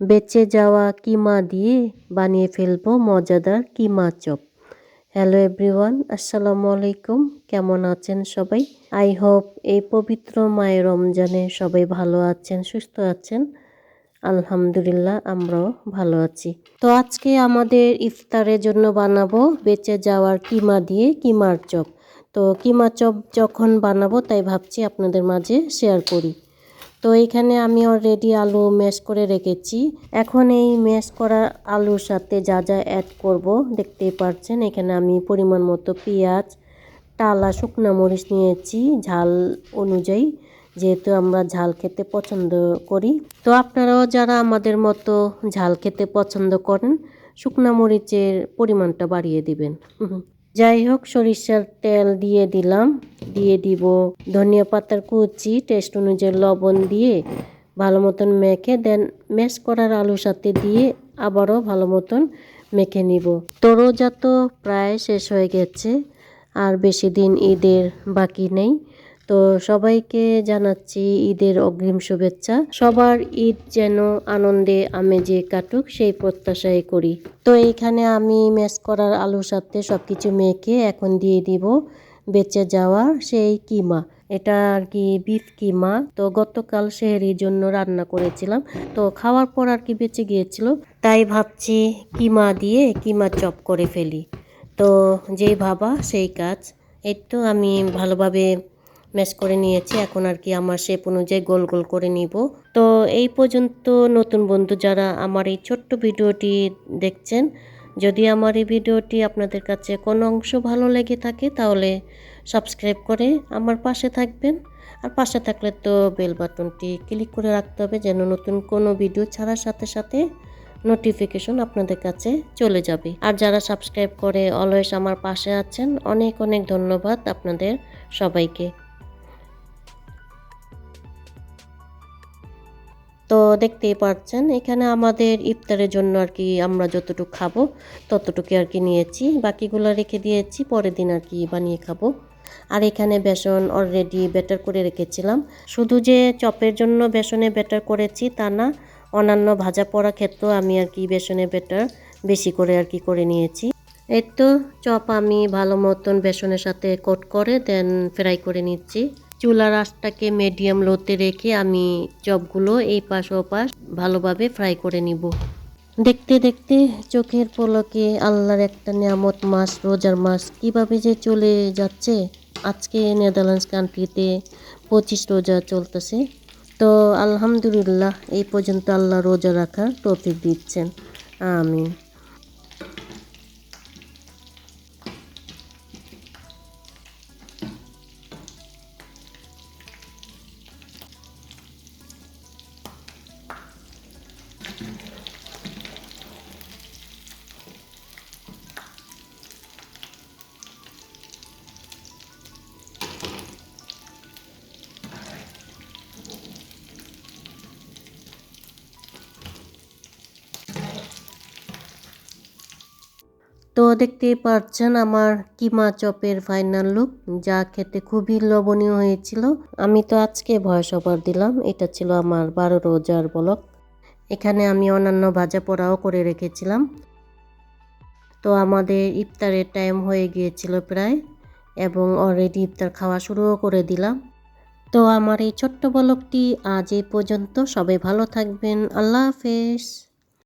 বেঁচে যাওয়া কিমা দিয়ে বানিয়ে ফেলব মজাদার কিমা চপ। হ্যালো এভরিওয়ান আসসালামু আলাইকুম। কেমন আছেন সবাই? আই হোপ এই পবিত্র মায়ের রমজানে সবাই ভালো আছেন, সুস্থ আছেন। আলহামদুলিল্লাহ, আমরাও ভালো আছি। তো আজকে আমাদের ইফতারের জন্য বানাবো বেঁচে যাওয়ার কিমা দিয়ে কিমার চপ। তো কিমা চপ যখন বানাবো তাই ভাবছি আপনাদের মাঝে শেয়ার করি। তো এখানে আমি অলরেডি আলু ম্যাশ করে রেখেছি। এখন এই ম্যাশ করা আলুর সাথে যা যা অ্যাড করব, দেখতেই পাচ্ছেন এখানে আমি পরিমাণ মতো পেঁয়াজ, টালা, শুকনো মরিচ নিয়েছি ঝাল অনুযায়ী, যেহেতু আমরা ঝাল খেতে পছন্দ করি। তো আপনারাও যারা আমাদের মতো ঝাল খেতে পছন্দ করেন, শুকনো মরিচের পরিমাণটা বাড়িয়ে দিবেন। যাই হোক, সরিষার তেল দিয়ে দিলাম। দিয়ে দিব। ধনিয়া পাতার কুচি টেস্ট অনুযায়ী লবণ দিয়ে ভালো মতন মেখে দেন ম্যাশ করার আলুর সাথে দিয়ে আবারও ভালো মতন মেখে নিব। তো রোজা তো প্রায় শেষ হয়ে গেছে, আর বেশি দিন ঈদের বাকি নেই। তো সবাইকে জানাচ্ছি ঈদের অগ্রিম শুভেচ্ছা। সবার ঈদ যেন আনন্দে আমেজে কাটুক, সেই প্রত্যাশাই করি। তো এইখানে আমি ম্যাশ করার আলুর সাথে সব কিছু মেখে এখন দিয়ে দিব। বেঁচে যাওয়া সেই কিমা। এটা আর কি বিফ কিমা। তো গতকাল শেহরির জন্য রান্না করেছিলাম। তো খাওয়ার পর আর কি বেঁচে গিয়েছিল। তাই ভাবছি কিমা দিয়ে কিমা চপ করে ফেলি। তো যেই ভাবা সেই কাজ। এই তো আমি ভালোভাবে ম্যাশ করে নিয়েছি। এখন আর কি আমার শেপ অনুযায়ী গোল গোল করে নিব। তো এই পর্যন্ত নতুন বন্ধু যারা আমার এই ছোট্ট ভিডিওটি দেখছেন যদি আমার এই ভিডিওটি আপনাদের কাছে কোনো অংশ ভালো লেগে থাকে, তাহলে সাবস্ক্রাইব করে আমার পাশে থাকবেন। আর পাশে থাকলে তো বেল বাটনটি ক্লিক করে রাখতে হবে, যেন নতুন কোনো ভিডিও ছাড়ার সাথে সাথে নোটিফিকেশন আপনাদের কাছে চলে যাবে। আর যারা সাবস্ক্রাইব করে অলওয়েজ আমার পাশে আছেন, অনেক অনেক ধন্যবাদ আপনাদের সবাইকে। তো দেখতেই পাচ্ছেন, এখানে আমাদের ইফতারের জন্য আর কি আমরা যতটুকু খাব ততটুকু আর কি নিয়েছি। বাকিগুলো রেখে দিয়েছি, পরের দিন আর কি বানিয়ে খাব। আর এখানে বেসন অলরেডি ব্যাটার করে রেখেছিলাম। শুধু যে চপের জন্য বেসনে ব্যাটার করেছি তা না, অন্যান্য ভাজা পড়া ক্ষেত্রেও আমি আর কি বেসনে ব্যাটার বেশি করে আর কি করে নিয়েছি। এই তো চপ আমি ভালো মতন বেসনের সাথে কোট করে দেন ফ্রাই করে নিচ্ছি। চুলার আঁচটাকে মিডিয়াম লোতে রেখে আমি চপগুলো এই পাশ ও পাশ ভালোভাবে ফ্রাই করে নিব। দেখতে দেখতে চোখের পলকে আল্লাহর একটা নিয়ামত মাস, রোজার মাস কীভাবে যে চলে যাচ্ছে, আজকে নেদারল্যান্ডস কান্ট্রিতে পঁচিশ রোজা চলতেছে। তো আলহামদুলিল্লাহ এই পর্যন্ত আল্লাহ রোজা রাখার তৌফিক দিচ্ছেন। আমিন। তো দেখতেই পাচ্ছেন আমার কিমা চপের ফাইনাল লুক যা খেতে খুবই লবণীয় হয়েছিল। আমি তো আজকে ভয়েস ওভার দিলাম, এটা ছিল আমার বারো রোজার বলক এখানে আমি অন্যান্য ভাজা পোড়াও করে রেখেছিলাম। তো আমাদের ইফতারের টাইম হয়ে গিয়েছিল প্রায়, এবং অলরেডি ইফতার খাওয়া শুরুও করে দিলাম। তো আমার এই ছোট্ট বলকটি আজ এই পর্যন্ত, সবাই ভালো থাকবেন, আল্লাহ হাফেজ।